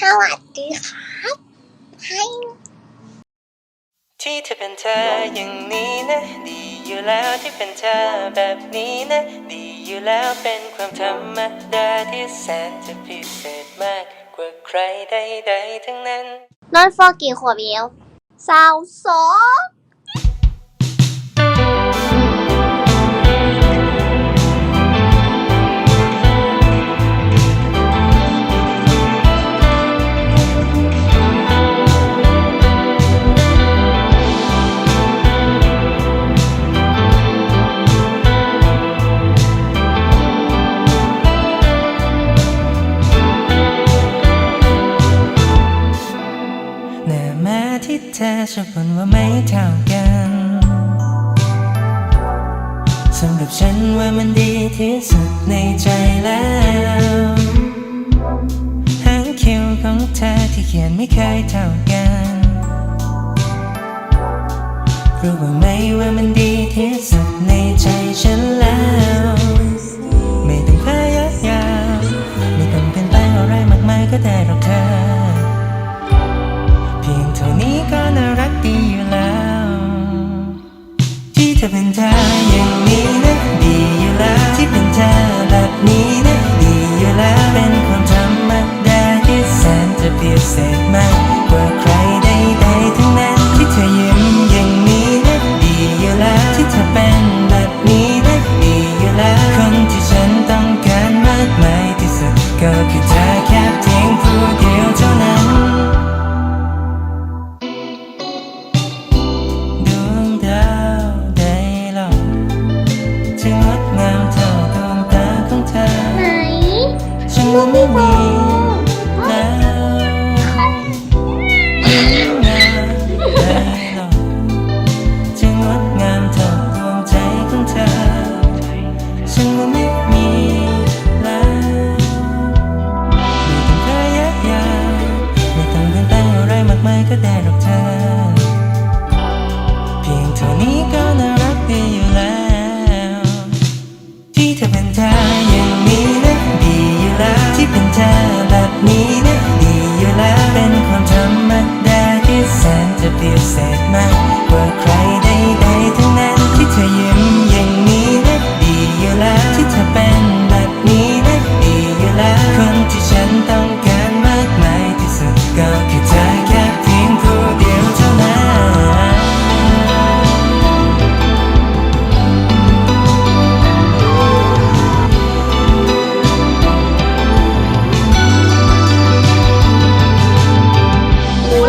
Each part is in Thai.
สวัสดีครับให้ที่เธอเป็นเธออย่างนี้นะ ดีอยู่แล้วที่เป็นเธอแบบนี้นะ ดีอยู่แล้วเป็นความธรรมดาที่แสนจะพิเศษมากกว่าใครใดๆทั้งนั้นนอนฟอกี่ขวบแล้วสาวสอง ธอชอบบ่นว่าไม่เท่ากันสำหรับฉันว่ามันดีที่สุดในใจแล้วหางคิ้วของเธอที่เขียนไม่เคยเท่ากันรู้บ้าไหมว่ามันดีที่สุดในใจฉันแล้วไม่ต้องพยายามไม่ต้องเปลี่ยนแปลงอะไรมากมายก็ได้หรอกเธอ ที่สุดก็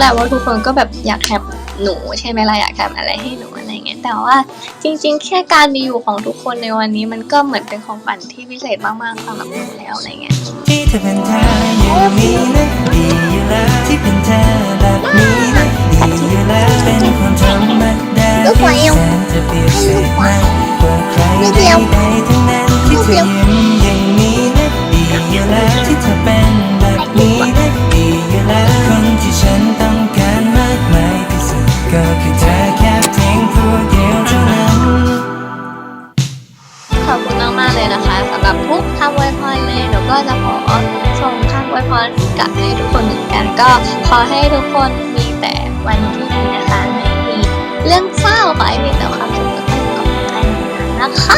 แหละว่าทุกคนก็แบบอยากแคปหนูใช่ไหมล่ะอยากทำอะไรให้หนูอะไรเงี้ยแต่ว่าจริง ๆ แค่การมีอยู่ของทุกคนในวันนี้มันก็เหมือนเป็นของฝันที่พิเศษมากๆสำหรับหนูแล้วอะไรเงี้ยที่เธอเป็นเธออย่างนี้นะดีอยู่แล้วที่เป็นเธอแบบนี้ อวยพรกลับให้ทุกคนเหมือนกัน ก็ขอให้ทุกคนมีแต่วันที่ดีนะคะไม่มีเรื่องเศร้าขอให้มีแต่ความสุขและความสุขกันนะคะ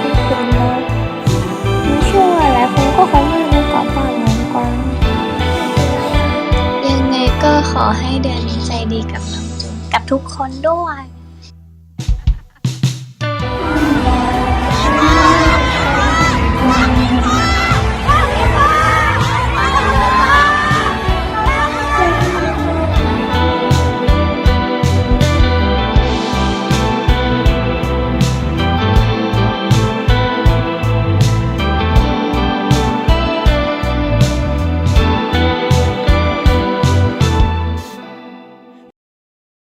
ที่คุณนะไม่เชื่อหลายคนก็คงไม่รู้กับบ้างเหมือนกันยังไงก็ขอให้เดือนนี้ใจดีกับน้องจุนกับทุกคนด้วย